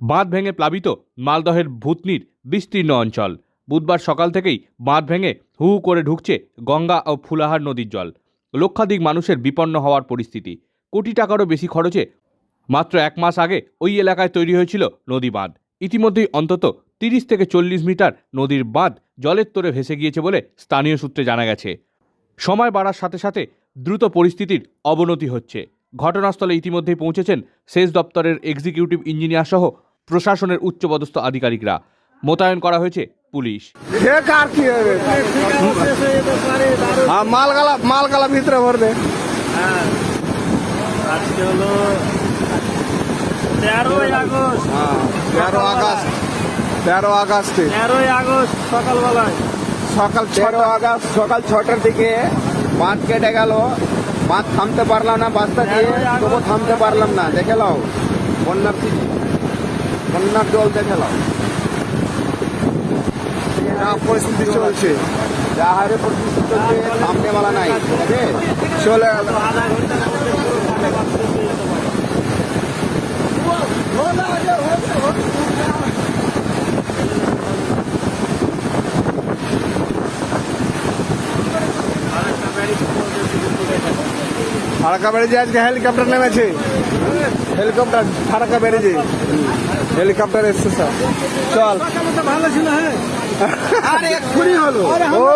বাঁধ ভেঙে প্লাবিত মালদহের ভূতনির বিস্তীর্ণ অঞ্চল। বুধবার সকাল থেকেই বাঁধ ভেঙে হু করে ঢুকছে গঙ্গা ও ফুলাহার নদীর জল। লক্ষাধিক মানুষের বিপন্ন হওয়ার পরিস্থিতি। কোটি টাকারও বেশি খরচে মাত্র এক মাস আগে ওই এলাকায় তৈরি হয়েছিল নদী বাঁধ। ইতিমধ্যেই অন্তত তিরিশ থেকে চল্লিশ মিটার নদীর বাঁধ জলের তোরে ভেসে গিয়েছে বলে স্থানীয় সূত্রে জানা গেছে। সময় বাড়ার সাথে সাথে দ্রুত পরিস্থিতির অবনতি হচ্ছে। ঘটনাস্থলে ইতিমধ্যেই পৌঁছেছেন সেচ দপ্তরের এক্সিকিউটিভ ইঞ্জিনিয়ার সহ প্রশাসনের উচ্চপদস্থ আধিকারিকরা। মোতায়েন করা হয়েছে পুলিশ। হ্যাঁ মালগালা মালগালা ভিতরে ভরবে আজকে হলো তেরোই আগস্ট। হ্যাঁ তেরো আগস্ট তেরো আগস্টে। তেরোই আগস্ট সকালবেলায়। সকাল তেরো আগস্ট সকাল ছটার দিকে বাঁধ কেটে গেল। বাঁধ থামতে পারলাম না বাসটা দিয়ে তবু থামতে পারলাম না। দেখে নাও বন্যার বন্যার জল দেখালাম। যা পরিস্থিতি চলছে। যা হারে পরিস্থিতি চলছে সামনে বলা নাই ঠিক আছে? চলে ফারাক্কা ব্যারেজে আজকে হেলিকপ্টার নেমেছে। হেলিকপ্টার ফারাক্কা ব্যারেজে। হেলিকপ্টার এসছে স্যার। চল। ভালো ছিল হ্যাঁ আরে এক্ষুনি হলো ও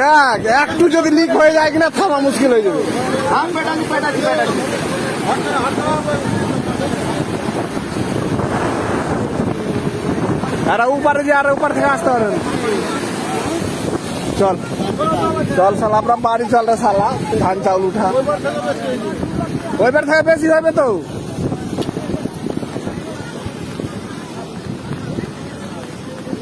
দেখ একটু যদি লিক হয়ে যায় কিনা থামা মুশকিল হয়ে যাবে। আর উপরে যে আর উপর থেকে আসতে পারেন। চল। চল শালা আমরা বাড়ি চল রে শালা। ধান চাউল উঠা। ওইবার থেকে বেশি হবে তো?